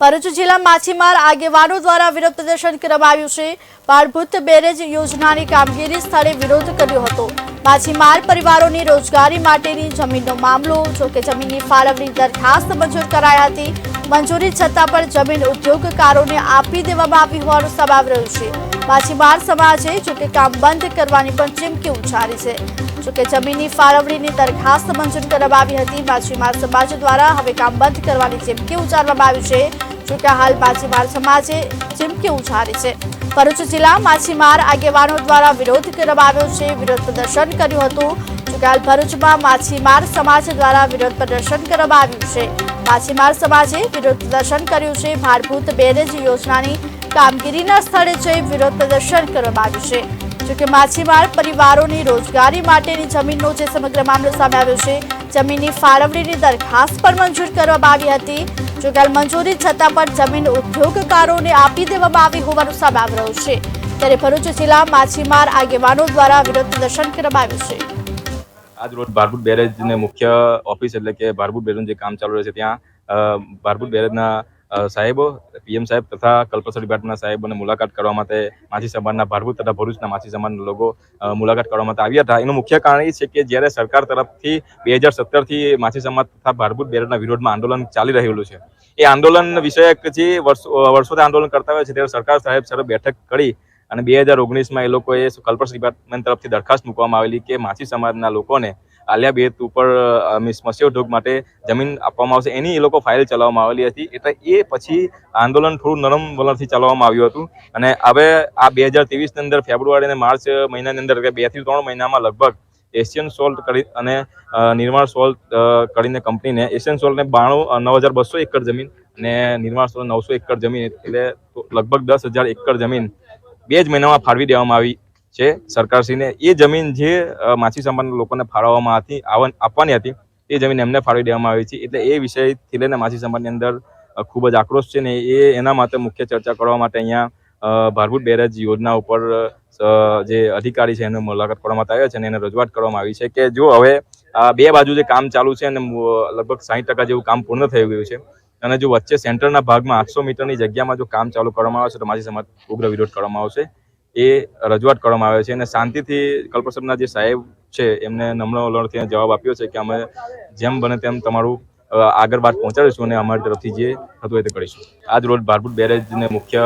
ભરૂચ જિલ્લા માછીમાર આગેવાનો દ્વારા વિરોધ પ્રદર્શન કરવામાં આવ્યું છે. પાળભૂત બેરેજ યોજનાની કામગીરી સ્થળે વિરોધ કર્યો હતો. માછીમાર પરિવારોની રોજગારી માટેની જમીનનો મામલો જોકે જમીનની ફાળવણી દરખાસ્ત મંજૂર કરાઈ હતી. મંજૂરી છતાં પણ જમીન ઉદ્યોગકારોને આપી દેવામાં આવી હોવાનું સમાવ રહ્યું છે. માછીમાર સમાજે જોકે કામ બંધ કરવાની પણ ચીમકી ઉચ્ચારી છે. જોકે જમીનની ફાળવણીની દરખાસ્ત મંજૂર કરવામાં આવી હતી માછીમાર સમાજ દ્વારા હવે કામ બંધ કરવાની ચીમકી ઉચ્ચારવામાં આવી છે. જોકે હાલ માછીમાર સમાજે ચીમકી ઉચ્ચારી છે. ભરૂચ જિલ્લા માછીમાર આગેવાનો દ્વારા વિરોધ કરવામાં આવ્યો છે, વિરોધ પ્રદર્શન કર્યું હતું. જોકે હાલ ભરૂચમાં માછીમાર સમાજ દ્વારા વિરોધ પ્રદર્શન કરવામાં આવ્યું છે માછીમાર સમાજે વિરોધ પ્રદર્શન કર્યું છે. ભારભૂત બેરેજ યોજનાની કામગીરીના સ્થળે જઈ વિરોધ પ્રદર્શન કરવામાં આવ્યું છે. જોકે માછીમાર પરિવારોની રોજગારી માટેની જમીનનો જે સમગ્ર મામલો સામે આવ્યો છે, જમીનની ફાળવણીની દરખાસ્ત પણ મંજૂર કરવામાં આવી હતી. જોકે મંજૂરી છતાં પણ જમીન ઉદ્યોગકારોને આપી દેવામાં આવી હોવાનું સામે આવી રહ્યું છે. ત્યારે ભરૂચ જિલ્લા માછીમાર આગેવાનો દ્વારા વિરોધ પ્રદર્શન કરવામાં આવ્યું છે. આજ રોજ ભારભૂત બેરેજને મુખ્ય ઓફિસ એટલે કે ભારભૂત બેરેજનું જે કામ ચાલુ રહે છે ત્યાં ભારભૂત બેરેજના સાહેબો, પીએમ સાહેબ તથા કલ્પસર ડિપાર્ટમેન્ટના સાહેબોને મુલાકાત કરવા માટે માછી સમાજના ભારભૂત તથા ભરૂચના માછી સમાજના લોકો મુલાકાત કરવા માટે આવ્યા હતા. એનું મુખ્ય કારણ એ છે કે જ્યારે સરકાર તરફથી બે હજાર સત્તરથી માછી સમાજ તથા ભારભૂત બેરેજના વિરોધમાં આંદોલન ચાલી રહેલું છે. એ આંદોલન વિષયક જે વર્ષો વર્ષોથી આંદોલન કરતા હોય છે ત્યારે સરકાર સાહેબ સાથે બેઠક કરી અને બે હજાર ઓગણીસમાં એ લોકોએ કલ્પસ ડિપાર્ટમેન્ટ તરફથી દરખાસ્ત મૂકવામાં આવેલી કે માછી સમાજના લોકોને આલિયા બેત ઉપર મિસ મત્સ્ય ઉદ્યોગ માટે જમીન આપવામાં આવશે. એની એ લોકો ફાઇલ ચલાવવામાં આવેલી હતી. એટલે એ પછી આંદોલન થોડું નરમ વલણથી ચલાવવામાં આવ્યું હતું. અને હવે આ બે હજાર ત્રેવીસની અંદર ફેબ્રુઆરી અને માર્ચ મહિનાની અંદર બેથી ત્રણ મહિનામાં લગભગ એશિયન સોલ્ટ કરી અને નિર્માણ સોલ્ટ કરીને કંપનીને એશિયન સોલ્ટને બાણું નવ હજાર બસો એકર જમીન અને નિર્માણ સોલ્ટ નવસો એકર જમીન, એટલે લગભગ દસ હજાર એકર જમીન બે જ મહિનામાં ફાળવી દેવામાં આવી છે સરકારશ્રીને એ જમીન જે માછી સમાજના લોકોને ફાળવવામાં હતી આપવાની હતી, એ જમીન એમને ફાળવી દેવામાં આવી છે એટલે એ વિષયથી લઈને માછી સમાજની અંદર ખૂબ જ આક્રોશ છે ને એ એના માટે મુખ્ય ચર્ચા કરવા માટે અહીંયા ભારભૂત બેરેજ યોજના ઉપર જે અધિકારી છે એને મુલાકાત કરવામાં આવ્યા છે અને એને રજૂઆત કરવામાં આવી છે કે જો હવે આ બે બાજુ જે કામ ચાલુ છે અને લગભગ સાહીઠ ટકા જેવું કામ પૂર્ણ થઈ ગયું છે અને જો વચ્ચે સેન્ટરના ભાગમાં આઠસો મીટરની જગ્યામાં જો કામ ચાલુ કરવામાં આવે છે તો માછી સમાજ ઉગ્ર વિરોધ કરવામાં આવશે. એ રજૂઆત કરવામાં આવે છે અને શાંતિથી કલ્પસરના જે સાહેબ છે, એમને નમ્ર વલણથી જવાબ આપ્યો છે કે અમે જેમ બને તેમ તમારું આગળ બાદ પહોંચાડીશું અને અમારી તરફથી જે થતું હોય તે કરીશું. આજ રોજ ભારભૂત બેરેજને મુખ્ય